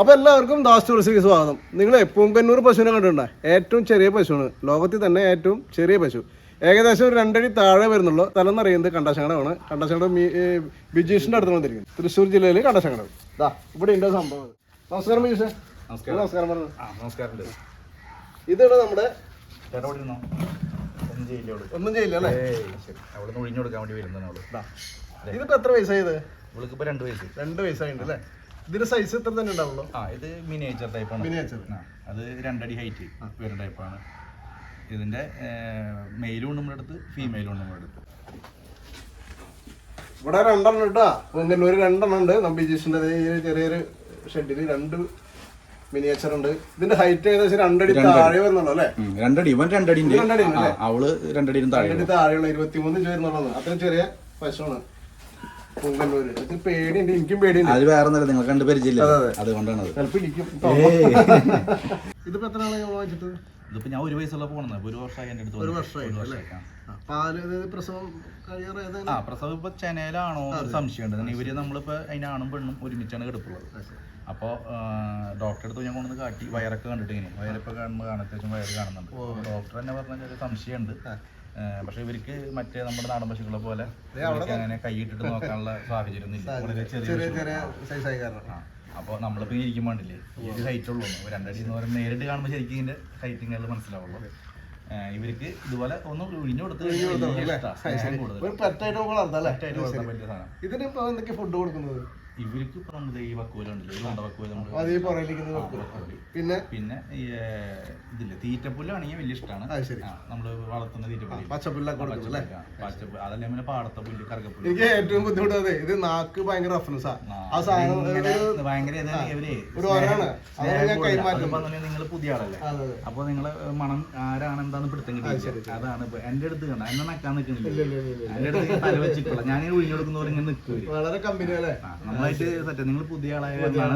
അപ്പോൾ എല്ലാവർക്കും ദാസ് ടൂറിസ്റ്റിലേക്ക് സ്വാഗതം. നിങ്ങൾ പൂങ്കന്നൂർ പശുവിനെ കണ്ടിട്ടുണ്ടോ? ഏറ്റവും ചെറിയ പശുവാണ്. ലോകത്തിൽ തന്നെ ഏറ്റവും ചെറിയ പശു. ഏകദേശം ഒരു രണ്ടടി താഴെ വരുന്നുള്ളൂ. സ്ഥലം എന്ന് പറയുന്നത് കണ്ടാശങ്കടമാണ് കണ്ടാശങ്കടം ബിജീഷിന്റെ അടുത്ത് വന്നിരിക്കുന്നത്. തൃശ്ശൂർ ജില്ലയിൽ കണ്ടാശങ്കടം ദാ ഇവിടെ ഉണ്ട് സംഭവം. നമസ്കാരം ബിജീഷ് നമസ്കാരം. നമസ്കാരം പറഞ്ഞു. നമസ്കാരം ഇതാണ് നമ്മുടെ ഒന്നും ചെയ്യില്ല അല്ലേ? ഒഴിഞ്ഞു കൊടുക്കാൻ വേണ്ടി വരുന്നതാണ്. ഇതിപ്പോ എത്ര വയസ്സായത്? ഇവൾക്ക് ഇപ്പൊ രണ്ട് വയസ്സ്. രണ്ട് വയസ്സായിട്ടുണ്ട് അല്ലേ? ഇതിന്റെ സൈസ് ഇത്ര തന്നെ ഉണ്ടാവുള്ളൂ. ആ ഇത് മിനിയേച്ചർ ടൈപ്പാണ് Miniature. ആ അത് രണ്ടടി ഹൈറ്റ് വരുന്ന ടൈപ്പാണ് ഇതിന്റെ മെയിലും ഉണ്ട് നമ്മുടെ അടുത്ത് ഫീമെയിലും ഉണ്ട് നമ്മുടെ അടുത്ത് ഇവിടെ രണ്ടെണ്ണം ഇട്ടാ ഒരു രണ്ടെണ്ണം ഉണ്ട്. നമ്പീജീഷിന്റെ ചെറിയൊരു ഷെഡിൽ രണ്ട് മിനിയേച്ചർ ഉണ്ട്. ഇതിന്റെ ഹൈറ്റ് ഏകദേശം രണ്ടടി താഴെ വരുന്നുള്ളൂ അല്ലേ? രണ്ടടി. ഇവൻ രണ്ടടി അവൾ രണ്ടടി താഴെ താഴെയുള്ള ഇരുപത്തിമൂന്ന് ഇഞ്ച് വരുന്നുള്ളൂ അത്രയും ചെറിയ പശുവാണ് പൂങ്കന്നൂര് ഇത് പേടിയുണ്ട് എനിക്കും പേടിയുണ്ട്. അത് വേറെ ഒന്നല്ല നിങ്ങൾ കണ്ട് പരിചയമില്ല. അതുകൊണ്ടാണ് അത്. ചിലപ്പോ ഇതിപ്പോ എത്ര നാളെ വാങ്ങിച്ചിട്ട് ഇതിപ്പോ ഞാൻ ഒരു വയസ്സുള്ള പോണെന്ന് ഒരു വർഷമായി എന്റെ അടുത്ത് ഒരു. വർഷമായി അല്ലേ പാൽ പ്രസവം കഴിയാറ് ആ പ്രസവം ഇപ്പൊ ചെനയിലാണോ എന്നൊരു സംശയമുണ്ട്. ഇവർ നമ്മളിപ്പോ അതിനാണും പെണ്ണും ഒരുമിച്ചാണ് കിടപ്പുള്ളത്. അപ്പോൾ ഡോക്ടറെ അടുത്ത് ഞാൻ കൊണ്ടുവന്ന് കാട്ടി. വയറൊക്കെ കണ്ടിട്ട് ഇങ്ങനെ. വയറിപ്പോൾ കാണുമ്പോൾ കാണാൻ അത്യാവശ്യം വയറ് കാണുന്നുണ്ട്. ഡോക്ടർ തന്നെ പറഞ്ഞ സംശയം സംശയമുണ്ട്. പക്ഷെ ഇവർക്ക് മറ്റേ നമ്മുടെ നാടൻ പശുക്കളെ പോലെ അങ്ങനെ കൈയിട്ടിട്ട് നോക്കാനുള്ള സാഹചര്യം അപ്പൊ വളരെ ചെറിയ ചെറിയ അപ്പോൾ നമ്മളിപ്പോൾ ഇങ്ങനെ ഇരിക്കും വേണ്ടില്ലേ ഈ ഒരു ഹൈറ്റ് ഉള്ളൂ. രണ്ടടി എന്ന് പറയുമ്പോൾ നേരിട്ട് കാണുമ്പോൾ ശരിക്കും ഇതിന്റെ ഹൈറ്റിംഗ് മനസ്സിലാവുള്ളൂ. ഇവർക്ക് ഇതുപോലെ ഒന്ന് ഒഴിഞ്ഞു കൊടുത്ത് എന്തൊക്കെ ഫുഡ് കൊടുക്കുന്നത്? ഇവർക്ക് ഇപ്പൊ നമ്മുടെ ഈ വക്കൂലുണ്ടല്ലോ ഈ വക്കൂല നമ്മൾ പിന്നെ? പിന്നെ തീറ്റപ്പുല്ലാണെങ്കിൽ വലിയ ഇഷ്ടമാണ് നമ്മൾ നമ്മൾ വളർത്തുന്ന തീറ്റപ്പുല്ല് പച്ചപ്പുല്ല അതല്ലേ പിന്നെ പാടത്ത പുല്ല് കറുകപ്പുല്ല്. എനിക്ക് ഏറ്റവും ബുദ്ധിമുട്ട് ഇത് നാക്ക് ഭയങ്കര റഫറൻസാ ആ, സാധനം ഭയങ്കര നിങ്ങൾ പുതിയ ആളല്ലേ അപ്പൊ നിങ്ങളെ മണം ആരാണ് എന്താന്ന് പിടുത്തം അതാണ് എന്റെ അടുത്ത് കണ്ട? എന്നെ നക്കാൻ നിൽക്കുന്നില്ല? എന്റെ അടുത്ത് തല വെച്ചിട്ടുള്ള ഞാൻ ഒഴിഞ്ഞെടുക്കുന്നവർ കൊടുക്കുന്ന പോലെ ഇങ്ങനെ നിൽക്കുക വളരെ കമ്പനി അല്ലേ? നമ്മളായിട്ട് സെറ്റ് നിങ്ങൾ പുതിയ ആളായ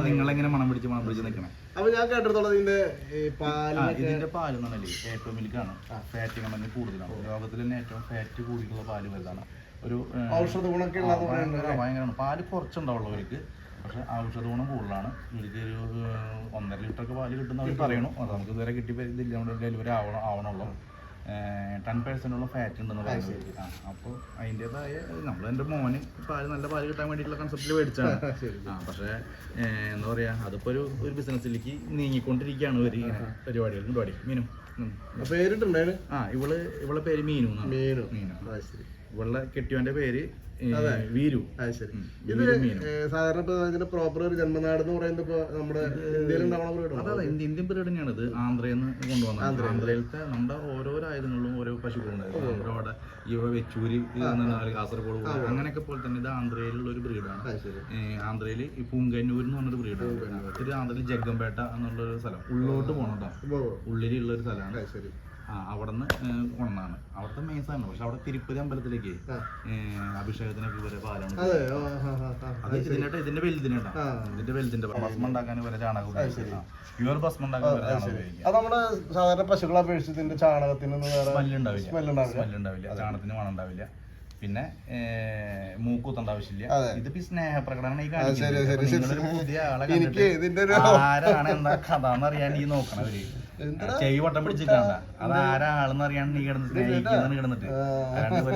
നിങ്ങളെങ്ങനെ മണം പിടിച്ച് മണം പിടിച്ച് നിൽക്കണേ? അപ്പൊ ഞാൻ കേട്ടിടത്തോളം ഇതിന്റെ ഈ പാൽ ആ, ഇതിന്റെ പാൽ എന്ന് പറഞ്ഞാലേ ഏറ്റവും മിൽക്കാണ് ഫാറ്റ് കണ്ടന്റ് കൂടുതലാണ്. ലോകത്തിൽ തന്നെ ഏറ്റവും ഫാറ്റ് കൂടിയിട്ടുള്ള പാൽ വലുതാണ്. ഒരു ഔഷധ ഗുണമൊക്കെ ആ, ഭയങ്കര ഭയങ്കരമാണ്. പാൽ കുറച്ചുണ്ടാവുള്ളവർക്ക് പക്ഷെ ഔഷധ ഗുണം കൂടുതലാണ്. ഇവർക്ക് ഒരു ഏ, ഒന്നര ലിറ്റർ ഒക്കെ പാൽ കിട്ടുന്ന അവർ പറയണു. അത് നമുക്ക് ഇതുവരെ കിട്ടി ഇതില്ല. നമ്മുടെ ഡെലിവറി ആവണം ആവണുള്ളൂ. ടെൻ ഉള്ള ഫാറ്റ് ഉണ്ടെന്ന് പറയുന്നത് ആ അപ്പോൾ അതിന്റെതായ നമ്മൾ എന്റെ മോന് പാൽ നല്ല പാൽ കിട്ടാൻ വേണ്ടിയിട്ടുള്ള കൺസെപ്റ്റിൽ മേടിച്ചാണ് ആ പക്ഷേ എന്താ പറയാ അതിപ്പോൾ ഒരു ഒരു ബിസിനസ്സിലേക്ക് നീങ്ങിക്കൊണ്ടിരിക്കുകയാണ് ഒരു പരിപാടികൾ പരിപാടി മീനും. പേരിട്ടുണ്ടായിരുന്നു ആ ഇവൾ ഇവളെ പേര് മീനു മീനു. മീനു. ശരി. ഇവളുടെ കെട്ടിയവന്റെ പേര് വീരു. ശരി. ഇത് സാധാരണ ഇപ്പൊ ഇതിന്റെ പ്രോപ്പർ ഒരു ജന്മനാട് എന്ന് പറയുന്നത് ഇപ്പൊ നമ്മുടെ ഇന്ത്യയിൽ ഉണ്ടാവണ അതെ ഇന്ത്യൻ ബ്രീഡ് തന്നെയാണ് ഇത് ആന്ധ്രയിൽ കൊണ്ടുവന്നത്. ആന്ധ്രയിലത്തെ നമ്മുടെ ഓരോ രാജ്യങ്ങളിലും ഓരോ പശുക്കളുണ്ടായിരുന്നു. അവിടെ ഇവ വെച്ചൂരി കാസർഗോഡ് അങ്ങനെയൊക്കെ പോലെ തന്നെ ഇത് ആന്ധ്രയിലുള്ള ഒരു ബ്രീഡാണ്. ആന്ധ്രയിൽ ഈ പൂങ്കന്നൂർ എന്ന് പറഞ്ഞൊരു ബ്രീഡാണ്. ആന്ധ്രയിൽ ജഗ്ഗംപേട്ട എന്നുള്ളൊരു സ്ഥലം. ഉള്ളോട്ട് പോകണം ഉവ്വ്. ഉള്ളിലുള്ള ഒരു സ്ഥലമാണ്. ശരി. അവിടെ നിന്ന് കൊണ്ടാണ് അവിടുത്തെ മെയിൻ സാധനം. പക്ഷെ അവിടെ തിരുപ്പതി അമ്പലത്തിലേക്ക് അഭിഷേകത്തിനൊക്കെ ഇവരെ പാലാണ് അതെ ഇതിന്റെ ഇതിന്റെ വലുതിനേട്ടാ ഇതിന്റെ വലുതിന്റെ ഭസ്മം ഉണ്ടാക്കാൻ ഇവരെ ചാണകം പ്യുവർ ഭസ്മം ഉണ്ടാക്കാൻ അത് നമ്മുടെ സാധാരണ പശുക്കളെ അപേക്ഷിച്ച് ഇതിന്റെ ചാണകത്തിന് ചാണകത്തിന് മണം ഉണ്ടാവില്ല. പിന്നെ മൂക്കൂത്തണ്ട ആവശ്യമില്ല. ഇതിപ്പോ സ്നേഹപ്രകടനം ഈ കാണിക്കുന്നത് പുതിയ ആളെ ആരാണ് എന്താ കഥ എന്നറിയാൻ ഈ നോക്കണവര് ചെവി വട്ടം പിടിച്ചിട്ടാണ്ട അത് ആരാളെന്ന് അറിയാണ്ട് നീ കിടന്നിട്ട് കിടന്നിട്ട്.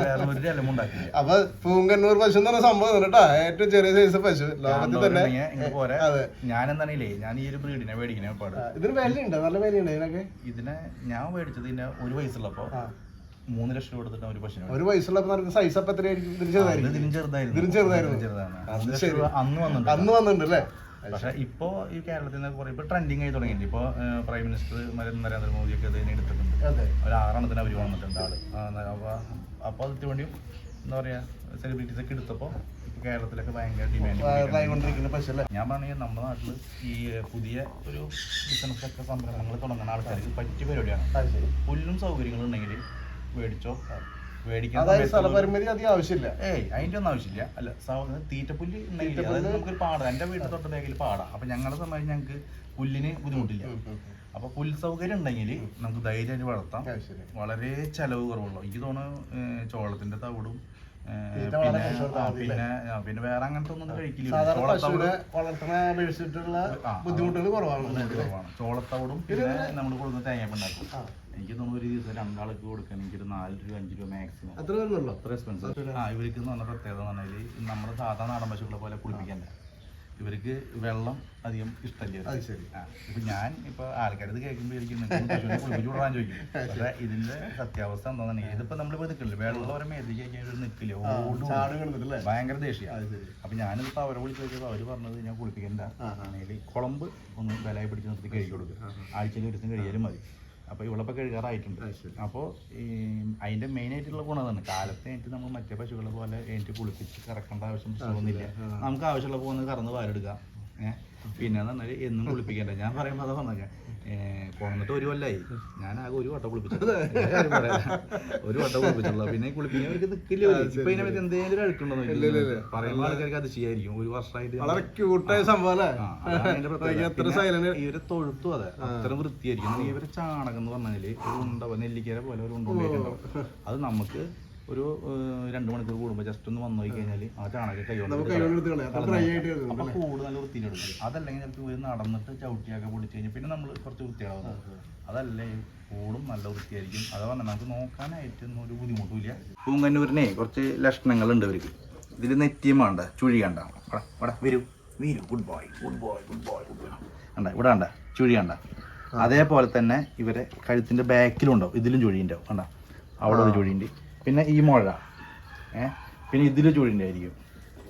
വേറെ ഒരു ഉണ്ടാക്കില്ല. അപ്പൊ പൂങ്കന്നൂർ പശു എന്ന് പറഞ്ഞ സംഭവം കേട്ടാ. ഏറ്റവും ചെറിയ സൈസ് പശു. ലോകത്തിൽ തന്നെ. പോരെ. ഞാൻ എന്താണില്ലേ ഞാൻ ഈ ഒരു ബ്രീഡിനെ മേടിക്കണേ പാട് ഇതിന് വിലയുണ്ട്? നല്ല വിലയുണ്ട് ഇതിനൊക്കെ? ഇതിനെ ഞാൻ മേടിച്ചത് ഇതിന്റെ ഒരു വയസ്സുള്ളപ്പോ. മൂന്ന് ലക്ഷം കൊടുത്തിട്ട് ഒരു പശു ഒരു വയസ്സുള്ള സൈസ് അപ്പൊ എത്രയായിരിക്കും? ചെറുതായിരുന്നു. ചെറുതായിരുന്നു. അന്ന് വന്നിട്ടുണ്ട്. അന്ന് വന്നിട്ടുണ്ട് അല്ലേ? പക്ഷെ ഇപ്പോ ഈ കേരളത്തിൽ നിന്ന് കുറെ ഇപ്പൊ ട്രെൻഡിങ് ആയി തുടങ്ങിയിട്ടുണ്ട്. ഇപ്പൊ പ്രൈം മിനിസ്റ്റർ നരേന്ദ്രമോദി ഒക്കെ ഇതിനെ എടുത്തിട്ടുണ്ട്. ഒരു ആറെണ്ണത്തിന് അവർ വന്നിട്ടുണ്ട് ആൾ. അപ്പൊ അപ്പൊ അതിന് വേണ്ടിയും എന്താ പറയാ സെലിബ്രിറ്റീസ് ഒക്കെ എടുത്തപ്പോ കേരളത്തിലൊക്കെ ഭയങ്കര ഡിമാൻഡ് ഞാൻ പറഞ്ഞ നമ്മുടെ നാട്ടിൽ ഈ പുതിയ ഒരു ബിസിനസ് ഒക്കെ സംരംഭങ്ങൾ തുടങ്ങുന്ന ആൾക്കാർക്ക് പറ്റിയ പരിപാടിയാണ്. പുല്ലും സൗകര്യങ്ങളും ഉണ്ടെങ്കിൽ മേടിച്ചോ അതായത് സ്ഥലപരിമിതി അധികം ആവശ്യമില്ല. ഏയ് അതിന്റെ ഒന്നും ആവശ്യമില്ല. അല്ല തീറ്റപ്പുല്ല് ഉണ്ടെങ്കിൽ അതായത് നമുക്കൊരു പാടാം. എന്റെ വീട്ടിൽ തൊട്ട് ബാഗിൽ പാടാം. അപ്പൊ ഞങ്ങളുടെ സമയം ഞങ്ങൾക്ക് പുല്ലിന് ബുദ്ധിമുട്ടില്ല. അപ്പൊ പുൽ സൗകര്യം ഉണ്ടെങ്കിൽ നമുക്ക് ധൈര്യമായിട്ട് വളർത്താം. വളരെ ചെലവ് കുറവുള്ളൂ എനിക്ക് തോന്നുന്നു ചോളത്തിന്റെ തവിടും പിന്നെ പിന്നെ വേറെ അങ്ങനത്തെ ഒന്നും കഴിക്കില്ല. സാധാരണ അപേക്ഷിച്ചിട്ടുള്ള ബുദ്ധിമുട്ടുകൾ കുറവാണ് ചോളത്തവിടും പിന്നെ നമ്മൾ കൊടുക്കുന്ന തേങ്ങ ഉണ്ടാക്കും. എനിക്ക് തോന്നുന്നു ഒരു ദിവസം രണ്ടാൾക്ക് കൊടുക്കാൻ എനിക്കൊരു നാല് രൂപ അഞ്ച് രൂപ മാക്സിമം അത്ര ആ ഇവർക്ക് എന്ന് പറഞ്ഞ പ്രത്യേകത എന്ന് പറഞ്ഞാൽ നമ്മുടെ സാധാ നാടൻ പശുക്കളെ പോലെ കുളിപ്പിക്കണ്ട. ഇവർക്ക് വെള്ളം അധികം ഇഷ്ടമല്ല. അത് ശരി. ഇപ്പൊ ഞാൻ ഇപ്പൊ ആൾക്കാരത് കേൾക്കുമ്പോൾ കുളിപ്പിച്ച് വിടാൻ ചോദിക്കും. പക്ഷേ ഇതിന്റെ സത്യാവസ്ഥ എന്താണെന്ന് ഇതിപ്പോ നമ്മൾ നിൽക്കില്ല വെള്ളം ഒരു മേത്തേക്ക് കഴിഞ്ഞാൽ ഒരു നിൽക്കില്ല ഓടും. ഭയങ്കര ദേഷ്യ. അപ്പൊ ഞാനിപ്പോ അവരെ വിളിച്ച് ചോദിച്ചപ്പോൾ അവർ പറഞ്ഞത് ഞാൻ കുളിപ്പിക്കണ്ട. കുളമ്പ് ഒന്ന് വിലയെ പിടിച്ച് നിർത്തി കഴുകി കൊടുക്കുക ആഴ്ചയിൽ ഒരു ദിവസം കഴിയാലും മതി. അപ്പൊ ഇവളിപ്പോ കഴുകാറായിട്ടുണ്ട് അപ്പോൾ ഈ അതിന്റെ മെയിൻ ആയിട്ടുള്ള ഗുണം അതാണ്. കാലത്ത് എനിക്ക് നമ്മൾ മറ്റേ പശുക്കളെ പോലെ എനിക്ക് കുളിപ്പിച്ച് കറക്കേണ്ട ആവശ്യം തോന്നുന്നില്ല. നമുക്ക് ആവശ്യമുള്ള പോകുന്നത് കറന്ന് പാലെടുക്കാം പിന്നെ എന്നാൽ എന്നും കുളിപ്പിക്കണ്ട. ഞാൻ പറയുമ്പോൾ അതാ പറഞ്ഞേക്കാം കൊണ്ടിട്ട് ഒരു കൊല്ലായി. ഞാൻ ആകെ ഒരു വട്ടം കുളിപ്പിച്ചത് ഒരു വട്ടം കുളിപ്പിച്ചുള്ള പിന്നെ കുളിപ്പിക്കുന്നവർക്ക് കുളിപ്പിക്കാൻ അവർക്ക് നിൽക്കില്ല ഇപ്പൊ ഇതിനെ പറ്റി എന്തെങ്കിലും അഴുക്കുണ്ടോ പറയുമ്പോൾ ആൾക്കാർക്ക് അത് ചെയ്യായിരിക്കും. ഒരു വർഷമായിട്ട് വളരെ ക്യൂട്ടായ സംഭവം ഇവരെ തൊഴുത്തു അതെ അത്ര വൃത്തിയായിരിക്കും. ഇവരെ ചാണകം എന്ന് പറഞ്ഞാൽ ഒരു ഉണ്ട നെല്ലിക്കര പോലെ ഒരു ഉണ്ടാവും അത് നമുക്ക് ഒരു രണ്ട് മണിക്കൂർ കൂടുമ്പോൾ ജസ്റ്റ് ഒന്ന് വന്നു കഴിഞ്ഞാൽ ആ ചാണകം കൈകൊണ്ട് കൈകൊണ്ട് കളയാം. അത്ര ഡ്രൈ ആയിട്ട് വരുന്നുണ്ട് അപ്പൊ കൂട് നല്ല വൃത്തിയിലെടുക്കും അതല്ലെങ്കിൽ ചിലപ്പോൾ നടന്നിട്ട് ചവിട്ടിയൊക്കെ പൊടിച്ച് കഴിഞ്ഞാൽ പിന്നെ നമ്മൾ കുറച്ച് വൃത്തിയാവുന്നത് അതല്ലേ കൂടും നല്ല വൃത്തിയായിരിക്കും. അത് പറഞ്ഞത് നമുക്ക് നോക്കാനായിട്ടൊന്നും ഒരു ബുദ്ധിമുട്ടില്ല പൂങ്കന്നൂരിനെ കുറച്ച് ലക്ഷണങ്ങളുണ്ട് ഇവർക്ക്. ഇതിൽ നെറ്റിയും വേണ്ട ചുഴി കണ്ട. ഇവിടെ വരൂ. വരൂ. Good boy good boy good boy good boy കണ്ട ഇവിടെ കണ്ട ചുഴി കണ്ട. അതേപോലെ തന്നെ ഇവരെ കഴുത്തിന്റെ ബാക്കിലും ഉണ്ടാവും. ഇതിലും ചുഴി ഉണ്ടാവും. കണ്ട അവിടെ ഒരു ചുഴിയുണ്ട്. പിന്നെ ഈ മുഴ. ഏ? പിന്നെ ഇതിൽ ചൂടിന്റെ ആയിരിക്കും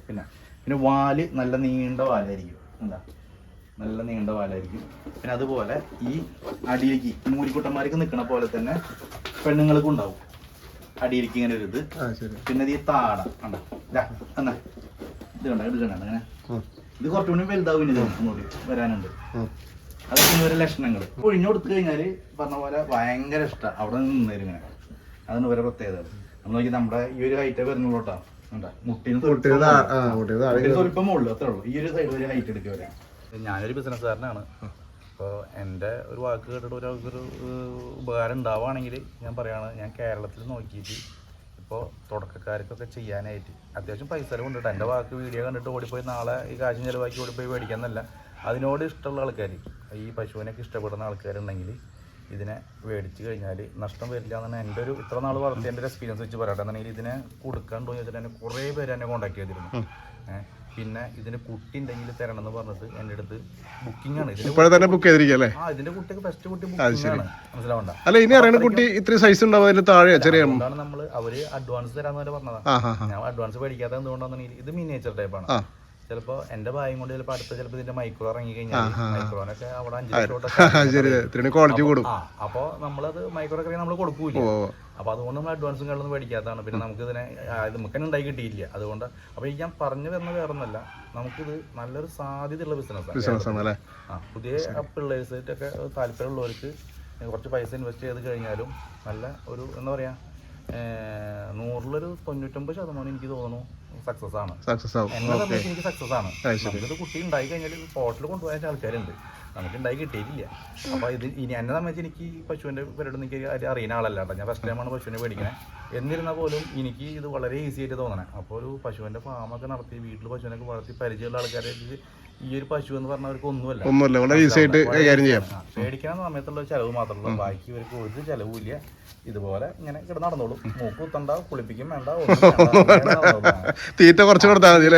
പിന്നെ പിന്നെ വാൽ നല്ല നീണ്ട വാലായിരിക്കും. എന്താ? നല്ല നീണ്ട വാലായിരിക്കും. പിന്നെ അതുപോലെ ഈ അടിയിലേക്ക് മൂലിക്കുട്ടന്മാർക്ക് നിൽക്കുന്ന പോലെ തന്നെ പെണ്ണുങ്ങൾക്കും ഉണ്ടാവും. അടിയിലേക്ക് ഇങ്ങനെ ഒരു ഇത്. പിന്നെ ഈ താട. കണ്ടോ? ഇതാ എന്നാ ഇത് കണ്ട? ഇത് കണ്ട? അങ്ങനെ. ഇത് കുറച്ചുകൂടി വലുതാവും ഇനി ഒന്നുകൂടി വരാനുണ്ട്. അതൊക്കെ ഇവരെ ലക്ഷണങ്ങൾ. ഒഴിഞ്ഞു കൊടുത്തു കഴിഞ്ഞാൽ പറഞ്ഞ പോലെ ഭയങ്കര ഇഷ്ടമാണ് അവിടെ നിന്ന് ഇങ്ങനെ. അതാണ് ഇവരെ പ്രത്യേകത. നമ്മൾ നോക്കി നമ്മുടെ ഈ ഒരു ഹൈറ്റ് വരുന്നുള്ളൂ കേട്ടോ സ്വല്പം മുകളിൽ അത്രേ ഉള്ളൂ. ഈ ഒരു സൈഡ് വരെ ഹൈറ്റ് എടുക്കുക വരെ. ഞാനൊരു ബിസിനസ്സുകാരനാണ് അപ്പോൾ എന്റെ ഒരു വാക്ക് കേട്ടിട്ട് ഒരാൾക്കൊരു ഉപകാരം ഉണ്ടാവുകയാണെങ്കിൽ ഞാൻ പറയാണ് ഞാൻ കേരളത്തിൽ നോക്കിയിട്ട് ഇപ്പോൾ തുടക്കക്കാർക്കൊക്കെ ചെയ്യാനായിട്ട്. അത്യാവശ്യം പൈസ കൊണ്ടിട്ട് എന്റെ വാക്ക് വീഡിയോ കണ്ടിട്ട് ഓടിപ്പോയി നാളെ ഈ കാശും ചിലവാക്കി ഓടിപ്പോയി മേടിക്കാന്നല്ല അതിനോട് ഇഷ്ടമുള്ള ആൾക്കാർ ഈ പശുവിനൊക്കെ ഇഷ്ടപ്പെടുന്ന ആൾക്കാരുണ്ടെങ്കിൽ ഇതിനെ മേടിച്ച് കഴിഞ്ഞാൽ നഷ്ടം വരില്ല എന്നാണ് എന്റെ ഒരു ഇത്ര നാൾ വളർത്തിയതിന്റെ ഒരു എക്സ്പീരിയൻസ് വെച്ച് പറയട്ടെ. എന്നാണെങ്കിൽ ഇതിനെ കൊടുക്കാണ്ടോ എന്ന് വെച്ചിട്ട് എന്നെ കുറേ പേര് എന്നെ കോൺടാക്ട് ചെയ്തിരുന്നു. പിന്നെ ഇതിന് കുട്ടി ഉണ്ടെങ്കിൽ തരണം എന്ന് പറഞ്ഞിട്ട് എന്റെ അടുത്ത് ബുക്കിംഗ് ആണ്. ഇതിന് ഇപ്പോഴെ തന്നെ ബുക്ക് ചെയ്തിരിക്കല്ലേ ആ ഇതിന്റെ കുട്ടിക്ക് ഫസ്റ്റ് കുട്ടി ബുക്കിംഗ് ആണ്. മനസ്സിലാവണ്ട? അല്ല ഇനി അറിയണ കുട്ടി ഇത്രയും സൈസ് ഉണ്ടാവും അതിന്റെ താഴെയാ ചെറിയ നമ്മൾ അവർ അഡ്വാൻസ് തരാന്ന് പറഞ്ഞതാ. ഹാ ഞാൻ അഡ്വാൻസ് മേടിക്കാത്ത എന്തുകൊണ്ടാണെന്നുണ്ടെങ്കിൽ ഇത് മിനിയേച്ചർ ടൈപ്പാണ് ചിലപ്പോ എന്റെ ഭായം കൊണ്ട് ചിലപ്പോ അടുത്ത ചിലപ്പോ ഇതിന്റെ മൈക്രോ ഇറങ്ങി കഴിഞ്ഞാൽ മൈക്രോനൊക്കെ അവിടെ അഞ്ച് ക്വാളിറ്റി കൂടും. അപ്പോ നമ്മളത് മൈക്രോ ഒക്കെ നമ്മൾ കൊടുക്കൂല അപ്പൊ അതുകൊണ്ട് നമ്മൾ അഡ്വാൻസും കാര്യങ്ങളൊന്നും മേടിക്കാത്തതാണ്. പിന്നെ നമുക്ക് ഇതിനെ നമുക്ക് തന്നെ ഉണ്ടായി കിട്ടിയില്ല അതുകൊണ്ട് അപ്പൊ ഈ ഞാൻ പറഞ്ഞു വരുന്ന വേറൊന്നല്ല. നമുക്കിത് നല്ലൊരു സാധ്യതയുള്ള ബിസിനസ്സാണ് പുതിയ പിള്ളേഴ്സൊക്കെ താല്പര്യമുള്ളവർക്ക് കുറച്ച് പൈസ ഇൻവെസ്റ്റ് ചെയ്ത് കഴിഞ്ഞാലും നല്ല ഒരു എന്താ പറയാ നൂറിലൊരു തൊണ്ണൂറ്റൊമ്പത് ശതമാനം എനിക്ക് തോന്നുന്നു. സക്സസ് ആണ്. സക്സസ് ആവും. എന്നെ സംബന്ധിച്ച് എനിക്ക് സക്സസ് ആണ്. നമുക്കിത് കുട്ടി ഉണ്ടായി കഴിഞ്ഞാൽ ഹോട്ടലിൽ കൊണ്ടുപോയ ആൾക്കാരുണ്ട്. നമുക്ക് ഉണ്ടായി കിട്ടിയിട്ടില്ല. അപ്പൊ ഇത് ഇനി എന്നെ സംബന്ധിച്ച് എനിക്ക് ഈ പശുവിന്റെ പരിപാടി എനിക്ക് അറിയുന്ന ആളല്ല കേട്ടോ. ഞാൻ ഫസ്റ്റ് ടൈമാണ് പശുവിനെ മേടിക്കണേ എന്നിരുന്നാൽ പോലും എനിക്ക് ഇത് വളരെ ഈസി ആയിട്ട് തോന്നണേ. അപ്പോൾ ഒരു പശുവിന്റെ ഫാമൊക്കെ നടത്തി വീട്ടിൽ പശുവിനൊക്കെ വളർത്തി പരിചയമുള്ള ആൾക്കാരെ ഇത് ഈ ഒരു പശു എന്ന് പറഞ്ഞവർക്ക് ഒന്നുമല്ല. ഒന്നുമില്ല. വളരെ ഈസി ആയിട്ട് കൈകാര്യം ചെയ്യാം. മേടിക്കുന്ന സമയത്തുള്ള ചെലവ് മാത്രമല്ല ബാക്കി ഇവർക്ക് ഒരു ചെലവുമില്ല. ഇതുപോലെ ഇങ്ങനെ നടന്നോളും. മൂക്ക് കുത്തണ്ട കുളിപ്പിക്കും വേണ്ട തീറ്റ കുറച്ച് കൊടുത്താൽ മതി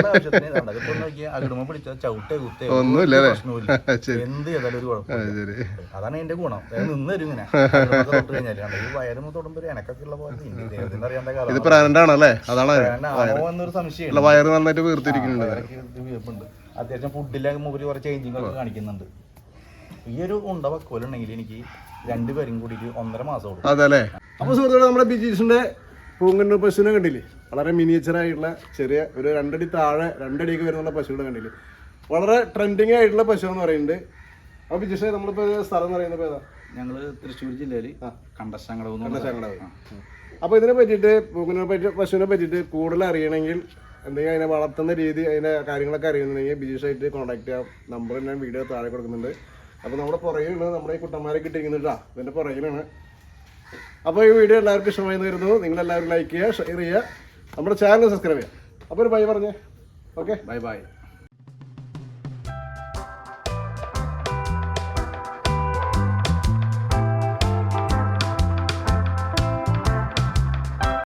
അകിടുമ പിടിച്ച ചവിട്ടേ കുത്തേ ഒന്നുമില്ല. എന്ത് ചെയ്താലും ഒരു കുഴപ്പമില്ല. അതാണ് എന്റെ ഗുണം. നിന്ന് വരും ഇങ്ങനെ. തൊട്ട് കഴിഞ്ഞാൽ. ഈ വയറും തൊടുമ്പോ എനക്കൊക്കെ ഉള്ള പോലെ ഇനി ദൈവത്തിന് അറിയാത്ത ഇത് കാലം ആണല്ലേ അതാണ് എന്നൊരു സംശയം വയറ് നന്നായിട്ട് വീർത്തിരിക്കുന്നുണ്ട്. അത്യാവശ്യം ഫുഡിലൊക്കെ മുകളിൽ കുറെ ചേഞ്ചിങ് കാണിക്കുന്നുണ്ട്. ഈ ഒരു ഉണ്ട വക്കോലുണ്ടെങ്കിൽ എനിക്ക് രണ്ടുപേരും കൂടി ഒന്നര മാസം അതല്ലേ? അപ്പൊ സുഹൃത്തുക്കളെ നമ്മുടെ ബിജീഷിന്റെ പൂങ്കണ്ണൂർ പശുവിനെ കണ്ടില്ലേ? വളരെ മിനിയേച്ചർ ആയിട്ടുള്ള ചെറിയ ഒരു രണ്ടടി താഴെ രണ്ടടിയൊക്കെ വരുന്നുള്ള പശുവിനെ കണ്ടില്ലേ? വളരെ ട്രെൻഡിങ് ആയിട്ടുള്ള പശു എന്ന് പറയുന്നുണ്ട്. അപ്പൊ ബിജീഷ് നമ്മളിപ്പോ സ്ഥലം എന്ന് പറയുന്നത് ഏതാ? ഞങ്ങൾ തൃശ്ശൂർ ജില്ലയിൽ കണ്ടശങ്കടവ് അപ്പൊ ഇതിനെ പറ്റിയിട്ട് പൂങ്കണ്ണൂർ പറ്റി പശുവിനെ പറ്റിയിട്ട് കൂടുതൽ അറിയണമെങ്കിൽ എന്തെങ്കിലും അതിനെ വളർത്തുന്ന രീതി അതിന്റെ കാര്യങ്ങളൊക്കെ അറിയണമെങ്കിൽ ബിജീഷായിട്ട് കോൺടാക്ട് ചെയ്യാം. നമ്പർ ഞാൻ വീഡിയോ താഴെ കൊടുക്കുന്നുണ്ട്. അപ്പോൾ നമ്മുടെ പുറകിലാണ് നമ്മുടെ ഈ കുട്ടന്മാരെ കിട്ടിയിരിക്കുന്നത് കേട്ടോ ഇതിന്റെ പുറകിലാണ്. അപ്പോൾ ഈ വീഡിയോ എല്ലാവർക്കും ഇഷ്ടമായി വരുന്നു നിങ്ങളെല്ലാവരും ലൈക്ക് ചെയ്യുക ഷെയർ ചെയ്യുക. നമ്മുടെ ചാനൽ സബ്സ്ക്രൈബ് ചെയ്യുക. അപ്പോൾ ഒരു ബൈ പറഞ്ഞേ. Okay bye bye